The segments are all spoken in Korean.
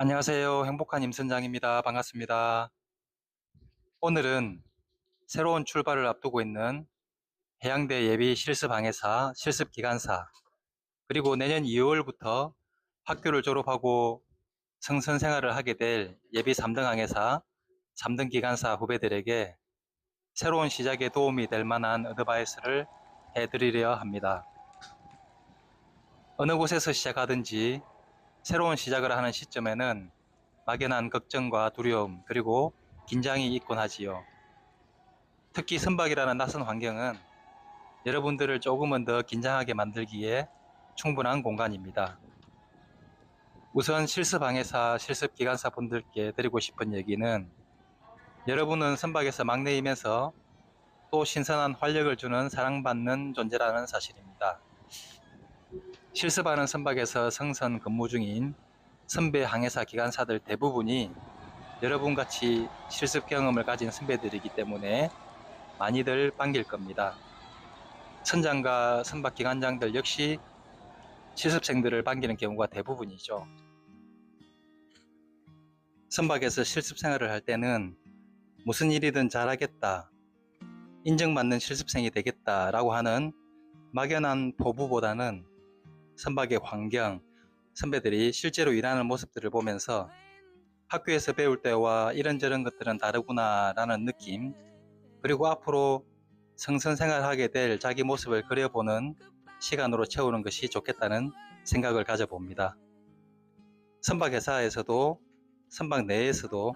안녕하세요. 행복한 임선장입니다. 반갑습니다. 오늘은 새로운 출발을 앞두고 있는 해양대 예비 실습항해사, 실습기관사, 그리고 내년 2월부터 학교를 졸업하고 성선 생활을 하게 될 예비 3등 항해사, 3등 기관사 후배들에게 새로운 시작에 도움이 될 만한 어드바이스를 해드리려 합니다. 어느 곳에서 시작하든지 새로운 시작을 하는 시점에는 막연한 걱정과 두려움 그리고 긴장이 있곤 하지요. 특히 선박이라는 낯선 환경은 여러분들을 조금은 더 긴장하게 만들기에 충분한 공간입니다. 우선 실습항해사, 실습기관사 분들께 드리고 싶은 얘기는 여러분은 선박에서 막내이면서 또 신선한 활력을 주는 사랑받는 존재라는 사실입니다. 실습하는 선박에서 성선 근무 중인 선배 항해사 기관사들 대부분이 여러분같이 실습 경험을 가진 선배들이기 때문에 많이들 반길 겁니다. 선장과 선박 기관장들 역시 실습생들을 반기는 경우가 대부분이죠. 선박에서 실습 생활을 할 때는 무슨 일이든 잘하겠다, 인정받는 실습생이 되겠다라고 하는 막연한 포부보다는 선박의 환경, 선배들이 실제로 일하는 모습들을 보면서 학교에서 배울 때와 이런저런 것들은 다르구나라는 느낌, 그리고 앞으로 성선 생활하게 될 자기 모습을 그려보는 시간으로 채우는 것이 좋겠다는 생각을 가져봅니다. 선박 회사에서도 선박 내에서도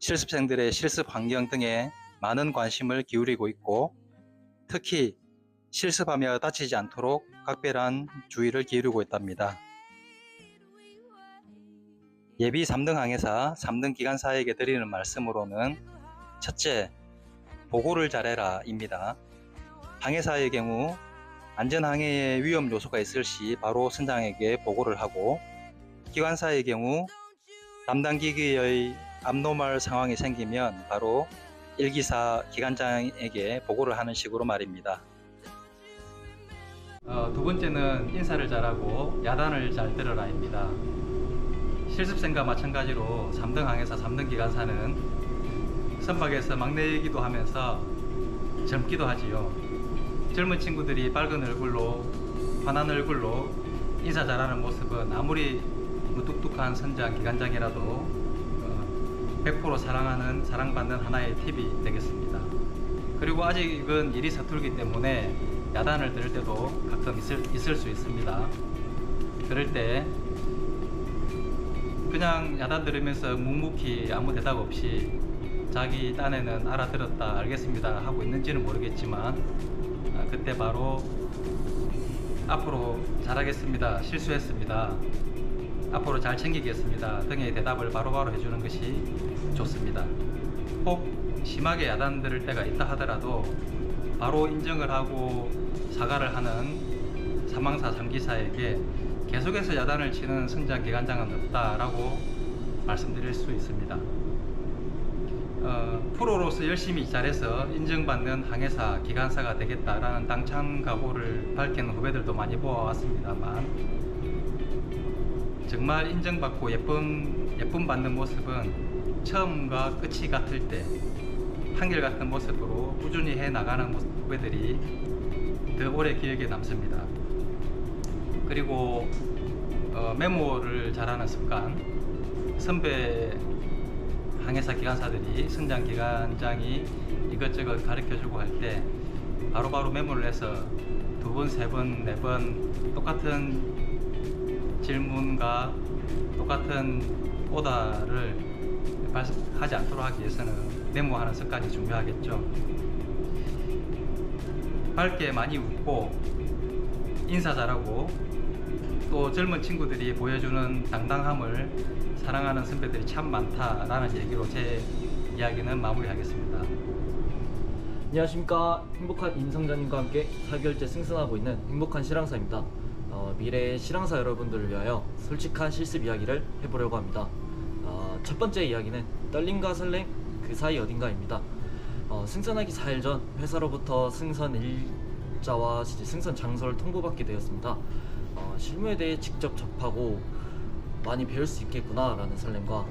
실습생들의 실습 환경 등에 많은 관심을 기울이고 있고 특히 실습하며 다치지 않도록 각별한 주의를 기울이고 있답니다. 예비 3등 항해사, 3등 기관사에게 드리는 말씀으로는 첫째, 보고를 잘해라 입니다. 항해사의 경우 안전항해에 위험 요소가 있을 시 바로 선장에게 보고를 하고 기관사의 경우 담당 기기의 암노말 상황이 생기면 바로 일기사 기관장에게 보고를 하는 식으로 말입니다. 어, 두 번째는 인사를 잘하고 야단을 잘 들어라입니다. 실습생과 마찬가지로 3등 항해사, 3등 기관사는 선박에서 막내이기도 하면서 젊기도 하지요. 젊은 친구들이 밝은 얼굴로, 환한 얼굴로 인사 잘하는 모습은 아무리 무뚝뚝한 선장, 기관장이라도 어, 100% 사랑하는, 사랑받는 하나의 팁이 되겠습니다. 그리고 아직은 일이 서툴기 때문에 야단을 들을 때도 가끔 있을, 있을 수 있습니다. 그럴 때 그냥 야단 들으면서 묵묵히 아무 대답 없이 자기 딴에는 알아들었다 알겠습니다 하고 있는지는 모르겠지만 아, 그때 바로 앞으로 잘하겠습니다 실수했습니다 앞으로 잘 챙기겠습니다 등의 대답을 바로바로 해주는 것이 좋습니다 혹 심하게 야단 들을 때가 있다 하더라도 바로 인정을 하고 사과를 하는 사망사 3기사에게 계속해서 야단을 치는 선장 기관장은 없다라고 말씀드릴 수 있습니다. 어, 프로로서 열심히 잘해서 인정받는 항해사, 기관사가 되겠다라는 당찬 각오를 밝히는 후배들도 많이 보아왔습니다만 정말 인정받고 예쁨, 예쁨 받는 모습은 처음과 끝이 같을 때 한결같은 모습으로 꾸준히 해 나가는 모습, 후배들이 더 오래 기억에 남습니다. 그리고 어, 메모를 잘하는 습관 선배 항해사 기관사들이 선장 기관장이 이것저것 가르쳐주고 할 때 바로바로 메모를 해서 두 번, 세 번, 네 번 똑같은 질문과 똑같은 오다를 하지 않도록 하기 위해서는 메모하는 습관이 중요하겠죠. 밝게 많이 웃고 인사 잘하고 또 젊은 친구들이 보여주는 당당함을 사랑하는 선배들이 참 많다라는 얘기로 제 이야기는 마무리하겠습니다. 안녕하십니까 행복한 임성자님과 함께 4개월째 승선하고 있는 행복한 실황사입니다 어, 미래의 실황사 여러분들을 위하여 솔직한 실습 이야기를 해보려고 합니다 어, 첫 번째 이야기는 떨림과 설렘 그 사이 어딘가입니다 어, 승선하기 4일 전 회사로부터 승선 일자와 승선 장소를 통보받게 되었습니다 어, 실무에 대해 직접 접하고 많이 배울 수 있겠구나라는 설렘과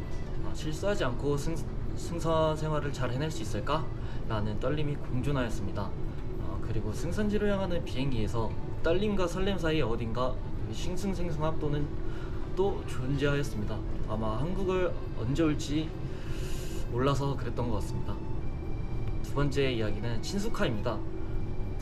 아, 실수하지 않고 승, 승선 생활을 잘 해낼 수 있을까라는 떨림이 공존하였습니다. 아, 그리고 승선지로 향하는 비행기에서 떨림과 설렘 사이에 어딘가 싱숭생숭함 또는 또 존재하였습니다. 아마 한국을 언제 올지 몰라서 그랬던 것 같습니다. 두 번째 이야기는 친숙하입니다.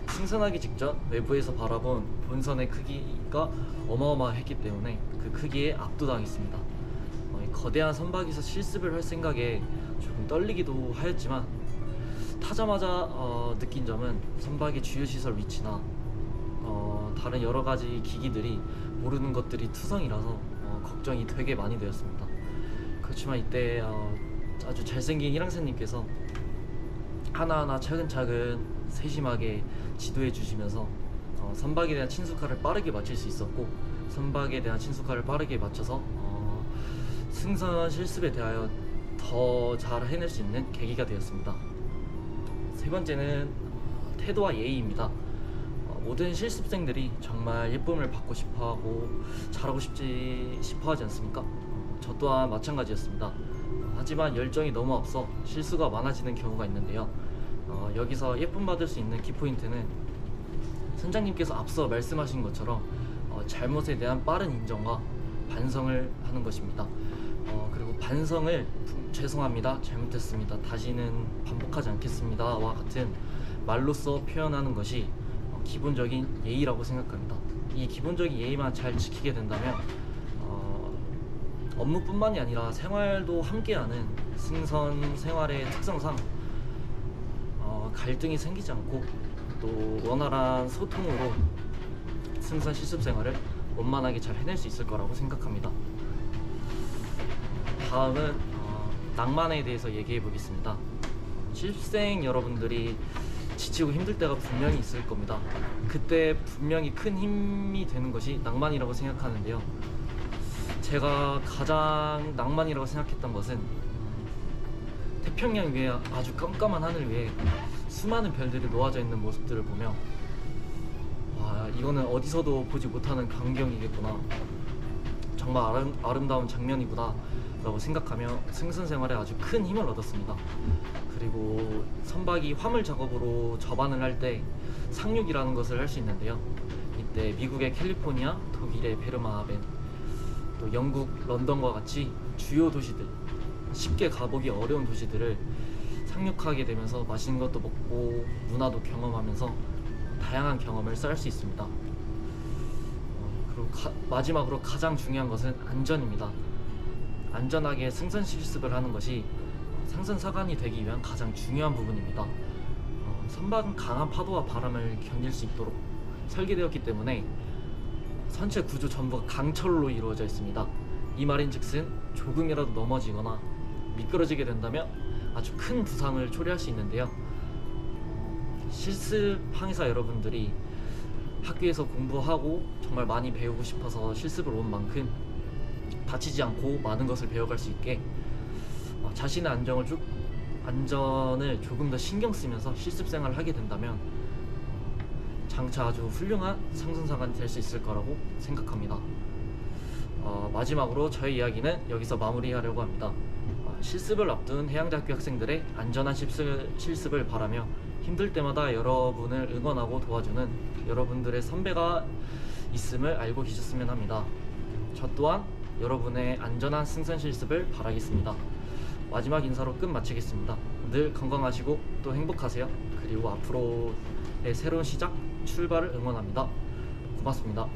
승선하기 직전 외부에서 바라본 본선의 크기가 어마어마했기 때문에 그 크기에 압도당했습니다. 어, 이 거대한 선박에서 실습을 할 생각에 조금 떨리기도 하였지만 타자마자 어, 느낀 점은 선박의 주요 시설 위치나 어, 다른 여러 가지 기기들이 모르는 것들이 투성이라서 어, 걱정이 되게 많이 되었습니다. 그렇지만 이때 어, 아주 잘생긴 일항사님께서 하나하나 차근차근 세심하게 지도해 주시면서 어, 선박에 대한 친숙화를 빠르게 마칠 수 있었고 선박에 대한 친숙화를 빠르게 맞춰서 어, 승선 실습에 대하여 더 잘 해낼 수 있는 계기가 되었습니다. 세 번째는 어, 태도와 예의입니다. 어, 모든 실습생들이 정말 예쁨을 받고 싶어하고 잘하고 싶지 싶어하지 않습니까? 어, 저 또한 마찬가지였습니다. 어, 하지만 열정이 너무 앞서 실수가 많아지는 경우가 있는데요. 어, 여기서 예쁨 받을 수 있는 키포인트는 선장님께서 앞서 말씀하신 것처럼 어, 잘못에 대한 빠른 인정과 반성을 하는 것입니다. 어, 그리고 반성을 부- 죄송합니다, 잘못했습니다, 다시는 반복하지 않겠습니다와 같은 말로써 표현하는 것이 어, 기본적인 예의라고 생각합니다. 이 기본적인 예의만 잘 지키게 된다면 어, 업무뿐만이 아니라 생활도 함께하는 승선 생활의 특성상 어, 갈등이 생기지 않고 또 원활한 소통으로 승선 실습 생활을 원만하게 잘 해낼 수 있을 거라고 생각합니다. 다음은 어, 낭만에 대해서 얘기해 보겠습니다. 실습생 여러분들이 지치고 힘들 때가 분명히 있을 겁니다. 그때 분명히 큰 힘이 되는 것이 낭만이라고 생각하는데요. 제가 가장 낭만이라고 생각했던 것은 태평양 위에 아주 깜깜한 하늘 위에 수많은 별들이 놓아져 있는 모습들을 보며 와 이거는 어디서도 보지 못하는 광경이겠구나 정말 아름, 아름다운 장면이구나 라고 생각하며 승선 생활에 아주 큰 힘을 얻었습니다 그리고 선박이 화물 작업으로 접안을 할 때 상륙이라는 것을 할 수 있는데요 이때 미국의 캘리포니아, 독일의 베르마하벤 또 영국 런던과 같이 주요 도시들 쉽게 가보기 어려운 도시들을 상륙하게 되면서 맛있는 것도 먹고 문화도 경험하면서 다양한 경험을 쌓을 수 있습니다. 어, 그리고 가- 마지막으로 가장 중요한 것은 안전입니다. 안전하게 승선 실습을 하는 것이 상선 사관이 되기 위한 가장 중요한 부분입니다. 어, 선박은 강한 파도와 바람을 견딜 수 있도록 설계되었기 때문에 선체 구조 전부가 강철로 이루어져 있습니다. 이 말인즉슨 조금이라도 넘어지거나 미끄러지게 된다면 아주 큰 부상을 초래할 수 있는데요. 실습 항해사 여러분들이 학교에서 공부하고 정말 많이 배우고 싶어서 실습을 온 만큼 다치지 않고 많은 것을 배워갈 수 있게 어, 자신의 안정을 쭉 안전을 조금 더 신경 쓰면서 실습 생활을 하게 된다면 장차 아주 훌륭한 상승사관이 될 수 있을 거라고 생각합니다. 어, 마지막으로 저의 이야기는 여기서 마무리하려고 합니다. 어, 실습을 앞둔 해양대학교 학생들의 안전한 실습을, 실습을 바라며 힘들 때마다 여러분을 응원하고 도와주는 여러분들의 선배가 있음을 알고 계셨으면 합니다. 저 또한 여러분의 안전한 승선 실습을 바라겠습니다. 마지막 인사로 끝 마치겠습니다. 늘 건강하시고 또 행복하세요. 그리고 앞으로의 새로운 시작, 출발을 응원합니다. 고맙습니다.